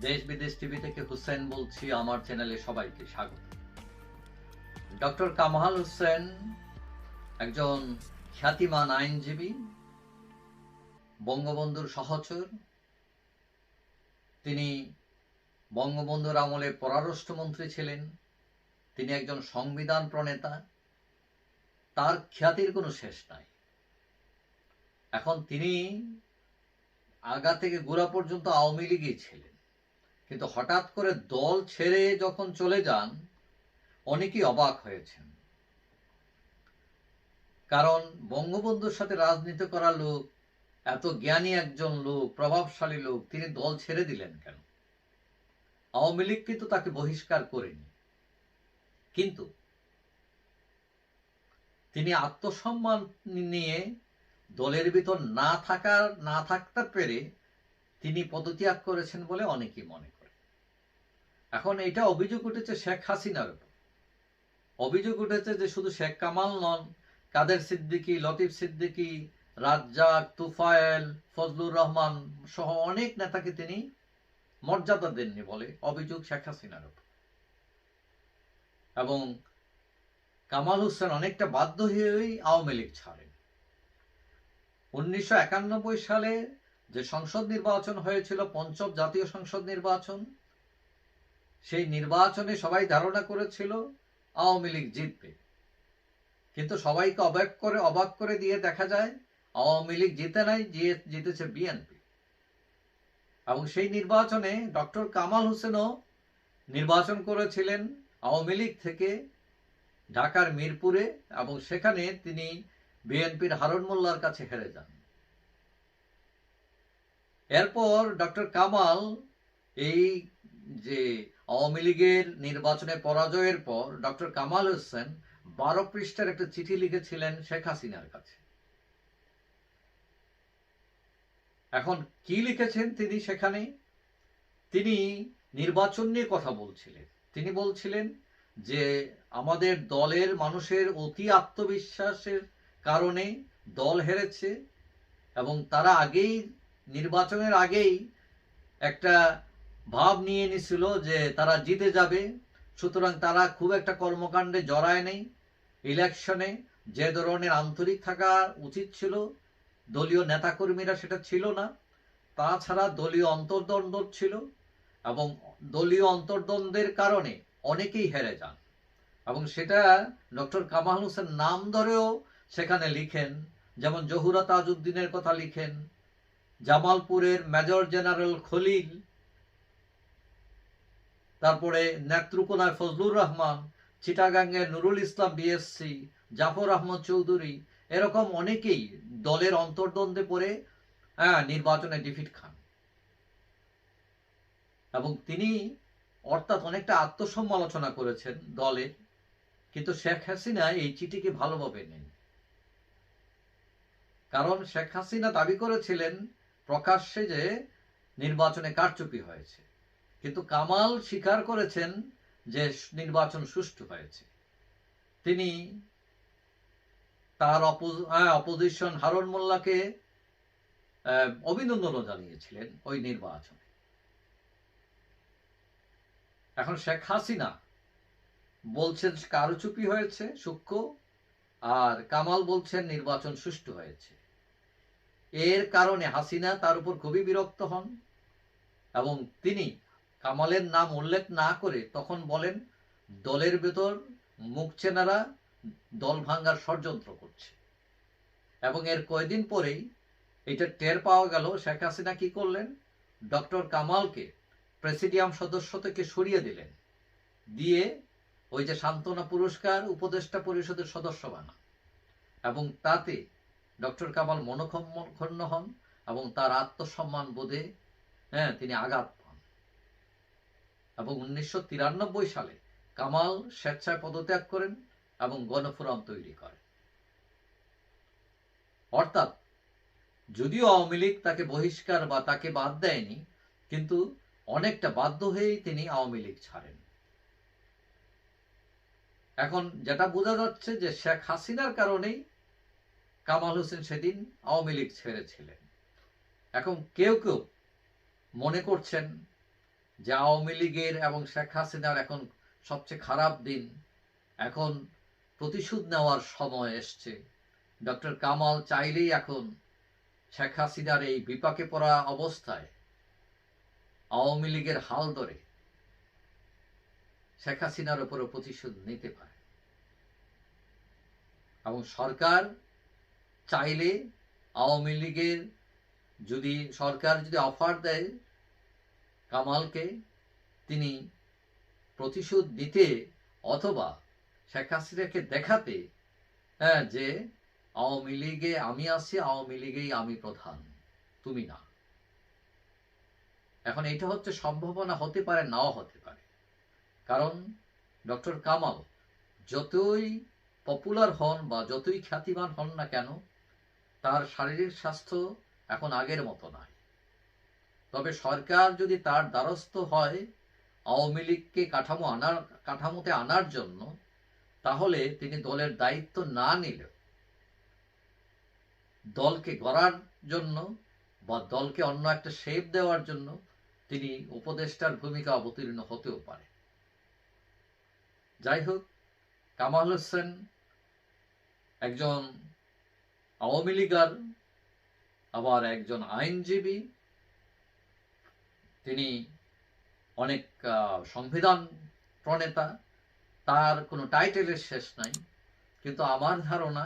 দেশ বিদেশ টিভি থেকে হুসেন বলছি, আমার চ্যানেলে সবাইকে স্বাগত। ডক্টর কামাল একজন খ্যাতিমান আইনজীবী, বঙ্গবন্ধুর সহচর। তিনি বঙ্গবন্ধুর আমলে পররাষ্ট্রমন্ত্রী ছিলেন। তিনি একজন সংবিধান প্রণেতা। তার খ্যাতির কোনো শেষ নাই। এখন তিনি আগা থেকে গোড়া পর্যন্ত আওয়ামী লীগই ছিলেন। কিন্তু হঠাৎ করে দল ছেড়ে যখন চলে যান, অনেকেই অবাক হয়েছেন। কারণ বঙ্গবন্ধুর সাথে রাজনীতি করা লোক, এত জ্ঞানী একজন লোক, প্রভাবশালী লোক, তিনি দল ছেড়ে দিলেন কেন? আওয়ামী লীগ কিন্তু তাকে বহিষ্কার করেনি। কিন্তু তিনি আত্মসম্মান নিয়ে দলের ভিতর না থাকার না থাকতে পেরে তিনি পদত্যাগ করেছেন বলে অনেকেই মনে করে। এখন এটা অভিযোগ উঠেছে শেখ হাসিনার উপর। অভিযোগ উঠেছে যে শুধু শেখ কামাল নন, কাদের সিদ্দিকী, লতিফ সিদ্দিকী, রাজ্জাক, তুফায়েল, ফজলুর রহমান সহ অনেক নেতাকে তিনি মর্যাদা দেননি বলে অভিযোগ শেখ হাসিনার উপর। এবং কামাল হোসেন অনেকটা বাধ্য হয়েই আওয়ামী লীগ ছাড়েন। উনিশশো একানব্বই সালে যে সংসদ নির্বাচন হয়েছিল, পঞ্চম জাতীয় সংসদ নির্বাচন, সেই নির্বাচনে সবাই ধারণা করেছিল আওয়ামী লীগ জিতবে। কিন্তু সবাইকে অবাক করে অবাক করে দিয়ে দেখা যায়, আওয়ামী লীগ জিতে নাই জিতেছে বিএনপি। এবং সেই নির্বাচনে ডক্টর কামাল হোসেনও নির্বাচন করেছিলেন আওয়ামী লীগ থেকে ঢাকার মিরপুরে এবং সেখানে তিনি বিএনপির হারুন মোল্লার কাছে হেরে যান। এরপর ডক্টর কামাল এই যে আওয়ামী লীগের নির্বাচনে পরাজয়ের পর ডক্টর কামাল হোসেন বারো পৃষ্ঠার একটা চিঠি লিখেছিলেন শেখ হাসিনার কাছে। এখন কি লিখেছেন তিনি সেখানে? তিনি নির্বাচন নিয়ে কথা বলছিলেন। তিনি বলছিলেন যে আমাদের দলের মানুষের অতি আত্মবিশ্বাসের কারণে দল হেরেছে এবং তারা আগেই, নির্বাচনের আগেই একটা ভাব নিয়ে নিছিল যে তারা জিতে যাবে। সুতরাং তারা খুব একটা কর্মকাণ্ডে জড়ায় নেই। ইলেকশনে যে ধরনের আন্তরিক থাকা উচিত ছিল, দলীয় নেতাকর্মীরা সেটা ছিল না। তাছাড়া দলীয় অন্তর্দ্বন্দ্ব ছিল এবং দলীয় অন্তর্দ্বন্দ্বের কারণে অনেকেই হেরে যান। এবং সেটা ডক্টর কামাল হোসেন নাম ধরেও সেখানে লিখেন, যেমন জহুরা তাজউদ্দিনের কথা লিখেন, জামালপুরের মেজর জেনারেল খলিল, তারপরে নেত্রকোনায় ফজলুর রহমান চিটাগাঙ্গে নুরুল ইসলাম বিএসসি জাফর আহমদ চৌধুরী, এরকম অনেকেই দলের অন্তর্দ্বন্দ্বে পড়ে হ্যাঁ নির্বাচনে ডিফিট খান। এবং তিনি অর্থাৎ অনেকটা আত্মসমালোচনা করেছেন দলের কিন্তু শেখ হাসিনা এই চিঠিকে ভালোভাবে নেন কারণ শেখ হাসিনা দাবি করেছিলেন প্রকাশ্যে যে নির্বাচনে কারচুপি হয়েছে। কিন্তু কামাল স্বীকার করেছেন যে নির্বাচন সুষ্ঠু হয়েছে। তিনি তার অপোজিশন হারুন মোল্লাকে অভিনন্দনও জানিয়েছিলেন ওই নির্বাচনে। এখন শেখ হাসিনা বলছেন কারচুপি হয়েছে, সূক্ষ্ম, আর কামাল বলছেন নির্বাচন সুষ্ঠু হয়েছে। এর কারণে হাসিনা তার উপর খুবই বিরক্ত হন এবং তিনি কামালের নাম উল্লেখ না করে তখন বলেন, দলের ভেতর মুখ চেনারা দল ভাঙ্গার ষড়যন্ত্র করছে। এবং এর কয়েকদিন পরেই এটা টের পাওয়া গেল শেখ হাসিনা কি করলেন? ডক্টর কামালকে প্রেসিডিয়াম সদস্য থেকে সরিয়ে দিলেন। দিয়ে ওই যে সান্ত্বনা পুরস্কার উপদেষ্টা পরিষদের সদস্য বানান। এবং তাতে ডক্টর কামাল মনক্ষণ্ণ হন এবং তার আত্মসম্মান বোধে হ্যাঁ তিনি আঘাত পান। এবং উনিশশো তিরানব্বই সালে কামাল স্বেচ্ছায় পদত্যাগ করেন এবং গণফোরাম তৈরি করেন। অর্থাৎ, যদিও আওয়ামী লীগ তাকে বহিষ্কার বা তাকে বাদ দেয়নি, কিন্তু অনেকটা বাধ্য হয়েই তিনি আওয়ামী লীগ ছাড়েন। এখন যেটা বোঝা যাচ্ছে যে শেখ হাসিনার কারণেই কামাল হোসেন সেদিন আওয়ামী লীগ ছেড়েছিলেন। এখন কেউ কেউ মনে করছেন যে আওয়ামী লীগের এবং শেখ হাসিনার এখন সবচেয়ে খারাপ দিন, এখন প্রতিশোধ নেওয়ার সময় এসছে। ডক্টর কামাল চাইলেই এখন শেখ হাসিনার এই বিপাকে পড়া অবস্থায় আওয়ামী লীগের হাল ধরে শেখ হাসিনার উপরও প্রতিশোধ নিতে পারে। এবং সরকার চাইলে আওয়ামী লীগের যদি সরকার যদি অফার দেয় কামালকে, তিনি প্রতিশোধ নিতে অথবা শেখ হাসিনাকে দেখাতে হ্যাঁ যে আওয়ামী লীগে আমি আছি, আওয়ামী লীগেই আমি প্রধান, তুমি না। এখন এটা হচ্ছে সম্ভাবনা হতে পারে, নাও হতে পারে। কারণ ডক্টর কামাল যতই পপুলার হন বা যতই খ্যাতিমান হন না কেন তার শারীরিক স্বাস্থ্য এখন আগের মতো নয়। তবে সরকার যদি তার দ্বারস্থ হয় আওয়ামী লীগকে কাঠামো আনার, কাঠামোতে আনার জন্য, তাহলে তিনি দলের দায়িত্ব না নিলেও দলকে গড়ার জন্য বা দলকে অন্য একটা শেপ দেওয়ার জন্য তিনি উপদেষ্টার ভূমিকা অবতীর্ণ হতেও পারে। যাই হোক, কামাল হোসেন একজন আওয়ামী লীগার আবার একজন আইনজীবী, তিনি অনেক সংবিধান প্রণেতা, তার কোনো টাইটেলের শেষ নাই। কিন্তু আমার ধারণা,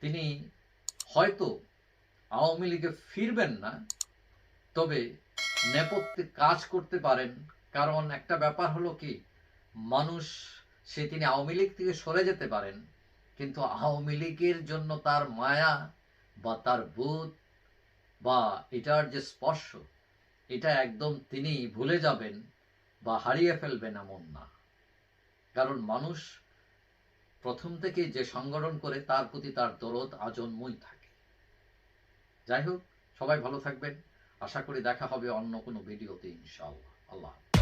তিনি হয়তো আওয়ামী লীগে ফিরবেন না, তবে নেপথ্যে কাজ করতে পারেন। কারণ একটা ব্যাপার হলো কি, মানুষ, সে তিনি আওয়ামী লীগ থেকে সরে যেতে পারেন। কিন্তু আওয়ামী লীগের জন্য তার মায়া বা তার বোধ বা এটার যে স্পর্শ, এটা একদম তিনি ভুলে যাবেন বা হারিয়ে ফেলবেন এমন না। কারণ মানুষ প্রথম থেকে যে সংগঠন করে, তার প্রতি তার দরদ আজন্মই থাকে। যাই হোক, সবাই ভালো থাকবেন। আশা করি দেখা হবে অন্য কোনো ভিডিওতে ইনশাআল্লাহ। আল্লাহ।